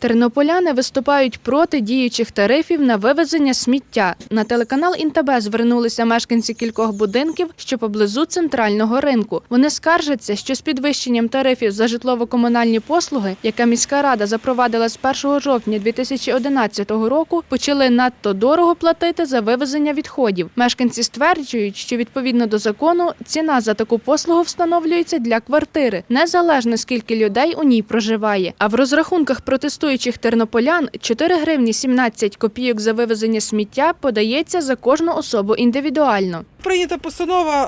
Тернополяни виступають проти діючих тарифів на вивезення сміття. На телеканал Інтебе звернулися мешканці кількох будинків, що поблизу центрального ринку. Вони скаржаться, що з підвищенням тарифів за житлово-комунальні послуги, яке міська рада запровадила з 1 жовтня 2011 року, почали надто дорого платити за вивезення відходів. Мешканці стверджують, що відповідно до закону ціна за таку послугу встановлюється для квартири, незалежно скільки людей у ній проживає. А в розрахунках протестуючих тернополян 4 гривні 17 копійок за вивезення сміття подається за кожну особу індивідуально. Прийнята постанова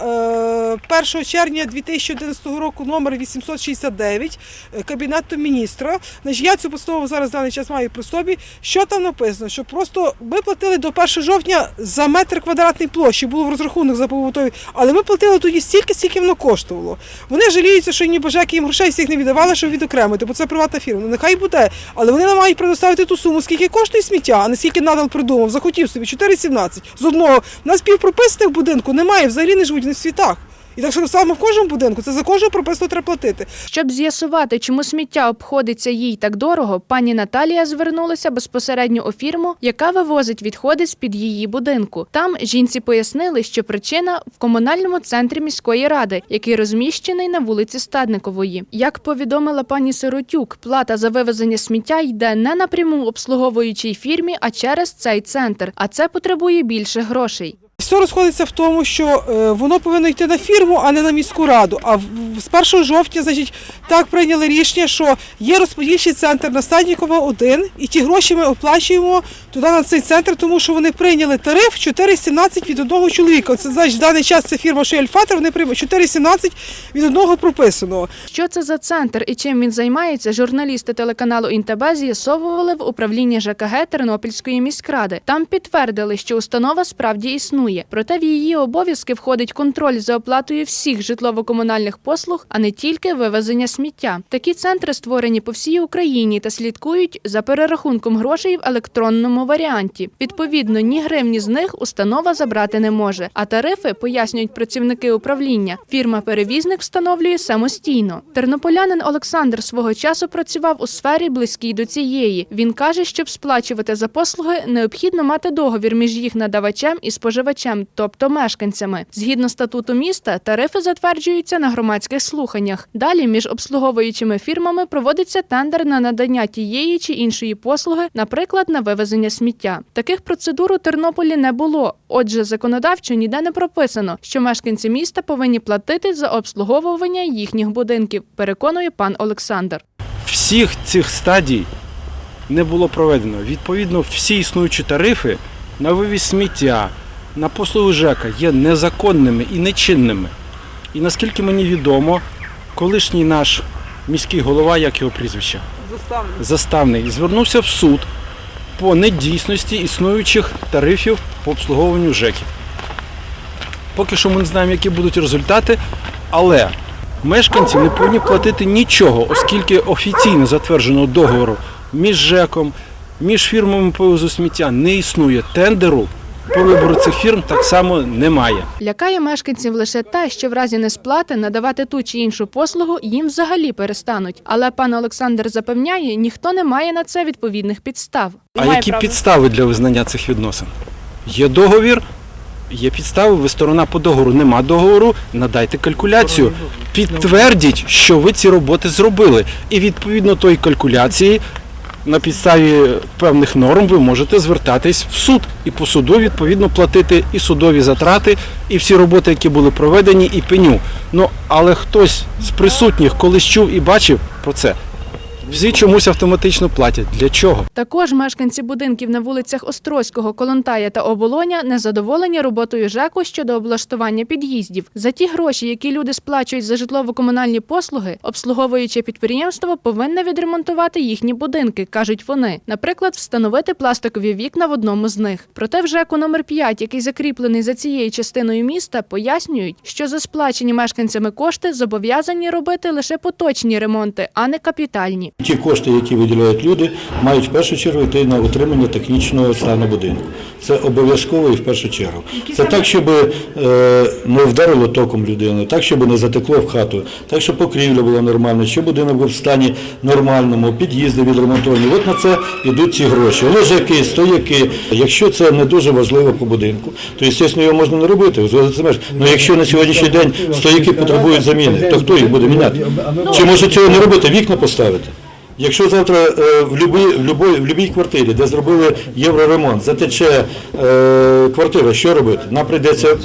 е, 1 червня 2011 року номер 869 е, Кабінету міністра. Я цю постанову зараз даний час маю при собі. Що там написано? Що просто ми платили до 1 жовтня за метр квадратний площі, було в розрахунок за побутові, але ми платили тоді стільки, скільки воно коштувало. Вони жаліються, що ніби ЖЕКи їм грошей всіх не віддавали, щоб відокремити, бо це приватна фірма. Ну нехай буде, але вони нам мають предоставити ту суму, скільки коштує сміття, а не скільки надал придумав. Захотів собі 4,17. З одного нас півпрописаних будинку немає, взагалі не живуть в світах. І так само в кожному будинку це за кожного прописано треба платити. Щоб з'ясувати, чому сміття обходиться їй так дорого, пані Наталія звернулася безпосередньо у фірму, яка вивозить відходи з під її будинку. Там жінці пояснили, що причина в комунальному центрі міської ради, який розміщений на вулиці Стадникової. Як повідомила пані Сиротюк, плата за вивезення сміття йде не напряму обслуговуючій фірмі, а через цей центр. А це потребує більше грошей. Все розходиться в тому, що е, воно повинно йти на фірму, а не на міську раду. А з 1 жовтня, значить, так прийняли рішення, що є розподільчий центр на Стаднікова 1, і ті гроші ми оплачуємо туди на цей центр, тому що вони прийняли тариф 4,17 від одного чоловіка. Це значить, в даний час це фірма Шельфатер, вони приймуть 4,17 від одного прописаного. Що це за центр і чим він займається, журналісти телеканалу Інтебе з'ясовували в управлінні ЖКГ Тернопільської міськради. Там підтвердили, що установа справді існує. Проте в її обов'язки входить контроль за оплатою всіх житлово-комунальних послуг, а не тільки вивезення сміття. Такі центри створені по всій Україні та слідкують за перерахунком грошей в електронному варіанті. Відповідно, ні гривні з них установа забрати не може. А тарифи пояснюють працівники управління. Фірма-перевізник встановлює самостійно. Тернополянин Олександр свого часу працював у сфері близькій до цієї. Він каже, щоб сплачувати за послуги, необхідно мати договір між їх надавачем і споживачем, тобто мешканцями. Згідно статуту міста, тарифи затверджуються на громадських слуханнях. Далі між обслуговуючими фірмами проводиться тендер на надання тієї чи іншої послуги, наприклад, на вивезення сміття. Таких процедур у Тернополі не було. Отже, законодавчо ніде не прописано, що мешканці міста повинні платити за обслуговування їхніх будинків. Переконує пан Олександр. всіх цих стадій не було проведено. Відповідно, всі існуючі тарифи на вивіз сміття, на послуги ЖЕКа є незаконними і нечинними. І наскільки мені відомо, колишній наш міський голова, як його прізвище, заставний, звернувся в суд по недійсності існуючих тарифів по обслуговуванню ЖЕКів. Поки що ми не знаємо, які будуть результати, але мешканці не повинні платити нічого, оскільки офіційно затвердженого договору між ЖЕКом, між фірмами по вивозу сміття не існує тендеру. По вибору цих фірм так само немає. Лякає мешканців лише те, що в разі несплати надавати ту чи іншу послугу їм взагалі перестануть. Але пан Олександр запевняє, ніхто не має на це відповідних підстав. А які підстави для визнання цих відносин? Є договір, є підстави, ви сторона по договору, нема договору, надайте калькуляцію. Підтвердіть, що ви ці роботи зробили. І відповідно тої калькуляції на підставі певних норм ви можете звертатись в суд і по суду відповідно платити і судові затрати, і всі роботи, які були проведені, і пеню. Ну але хтось з присутніх колись чув і бачив про це. Всі чомусь автоматично платять. Для чого? Також мешканці будинків на вулицях Острозького, Колонтая та Оболоня незадоволені роботою ЖЕКу щодо облаштування під'їздів. За ті гроші, які люди сплачують за житлово-комунальні послуги, обслуговуюче підприємство повинне відремонтувати їхні будинки, кажуть вони. Наприклад, встановити пластикові вікна в одному з них. Проте в ЖЕКу номер 5, який закріплений за цією частиною міста, пояснюють, що за сплачені мешканцями кошти зобов'язані робити лише поточні ремонти, а не капітальні. Ті кошти, які виділяють люди, мають в першу чергу йти на утримання технічного стану будинку. Це обов'язково і в першу чергу. Це так, щоб е, не вдарило током людину, так, щоб не затекло в хату, так, щоб покрівля була нормальна, щоб будинок був в стані нормальному, під'їзди відремонтовані. От на це йдуть ці гроші. Лежаки, стояки. Якщо це не дуже важливо по будинку, то, звісно, його можна не робити. Ну, якщо на сьогоднішній день стояки потребують заміни, то хто їх буде міняти? Чи може цього не робити, вікна поставити? Якщо завтра е, в любой, в любій квартирі, де зробили євроремонт, затече е, квартира, що робити? Нам прийдеться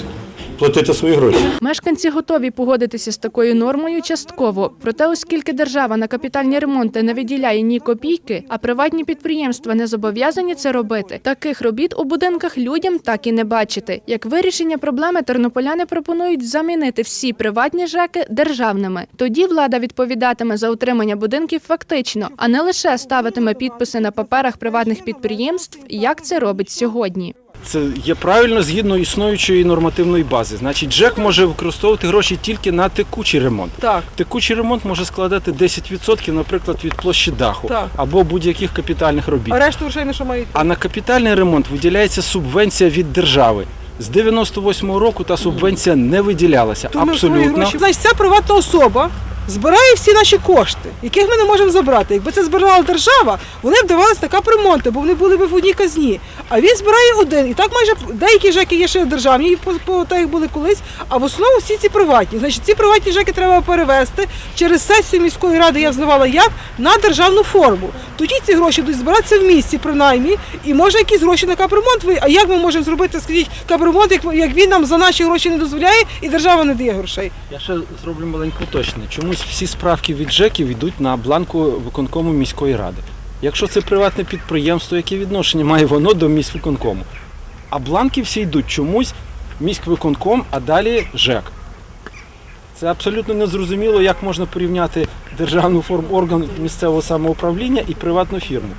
платити свої гроші. Мешканці готові погодитися з такою нормою частково. Проте, оскільки держава на капітальні ремонти не виділяє ні копійки, а приватні підприємства не зобов'язані це робити, таких робіт у будинках людям так і не бачити. Як вирішення проблеми тернополяни пропонують замінити всі приватні ЖЕКи державними. Тоді влада відповідатиме за утримання будинків фактично, а не лише ставитиме підписи на паперах приватних підприємств, як це робить сьогодні. Це є правильно згідно існуючої нормативної бази. Значить, ЖЕК може використовувати гроші тільки на текучий ремонт. Так. Текучий ремонт може складати 10%, наприклад, від площі даху Так. або будь-яких капітальних робіт. А решту грошей на що мають? А на капітальний ремонт виділяється субвенція від держави. З 98-го року та субвенція не виділялася. Абсолютно. Значить, ця приватна особа збирає всі наші кошти, яких ми не можемо забрати. Якби це збирала держава, вони б давалися на капремонти, бо вони були б в одній казні. А він збирає один. І так майже деякі ЖЕКи є ще державні, по, по так як були колись, а в основному всі ці приватні. Значить, ці приватні ЖЕКи треба перевести через сесію міської ради, я знавала як, на державну форму. Тоді ці гроші будуть збиратися в місті, принаймні, і може якісь гроші на капремонт. А як ми можемо зробити, скажіть, капремонт, як, він нам за наші гроші не дозволяє і держава не дає грошей? Я ще зроблю маленьке уточнення. Чомусь всі справки від ЖЕКів йдуть на бланку виконкому міської ради. Якщо це приватне підприємство, яке відношення має воно до міськвиконкому? А бланки всі йдуть чомусь міськвиконком, а далі ЖЕК. Це абсолютно незрозуміло, як можна порівняти державну форму орган місцевого самоуправління і приватну фірму.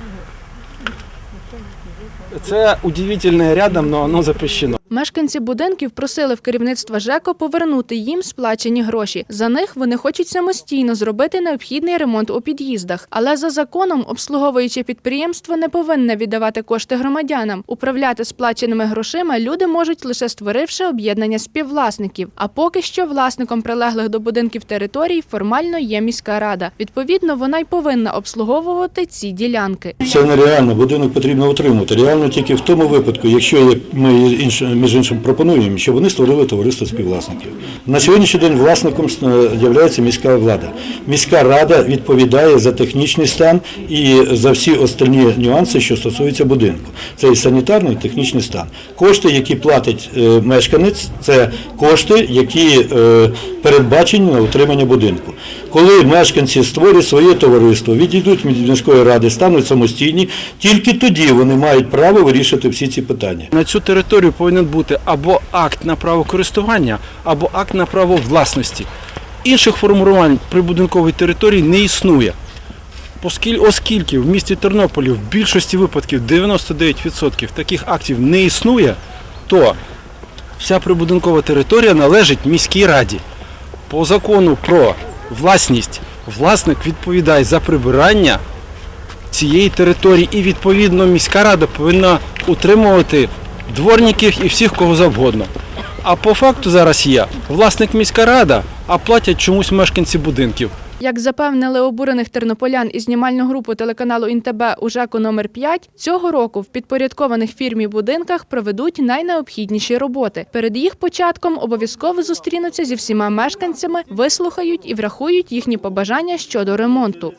Це удивительне рядом, але воно запрещено. Мешканці будинків просили в керівництва ЖЕКО повернути їм сплачені гроші. За них вони хочуть самостійно зробити необхідний ремонт у під'їздах. Але за законом обслуговуюче підприємство не повинне віддавати кошти громадянам. Управляти сплаченими грошима люди можуть лише створивши об'єднання співвласників. А поки що власником прилеглих до будинків територій формально є міська рада. Відповідно, вона й повинна обслуговувати ці ділянки. Це нереально, будинок потрібно утримувати. Реально тільки в тому випадку, якщо як ми інш- між іншим пропонуємо, щоб вони створили товариство співвласників. На сьогоднішній день власником є міська влада. Міська рада відповідає за технічний стан і за всі остальні нюанси, що стосуються будинку. Це і санітарний, і технічний стан. Кошти, які платить е, мешканець, це кошти, які е, передбачені на утримання будинку. Коли мешканці створюють своє товариство, відійдуть від міської ради, стануть самостійні, тільки тоді вони мають право вирішити всі ці питання. На цю територію повинен бути або акт на право користування, або акт на право власності. Інших формувань прибудинкової території не існує. Оскільки в місті Тернополі в більшості випадків 99% таких актів не існує, то вся прибудинкова територія належить міській раді. По закону про власність власник відповідає за прибирання цієї території і відповідно міська рада повинна утримувати дворників і всіх кого завгодно. А по факту зараз є власник міська рада, а платять чомусь мешканці будинків. Як запевнили обурених тернополян і знімальну групу телеканалу ІНТБ у ЖЕКу номер 5 цього року в підпорядкованих фірмі будинках проведуть найнеобхідніші роботи. Перед їх початком обов'язково зустрінуться зі всіма мешканцями, вислухають і врахують їхні побажання щодо ремонту.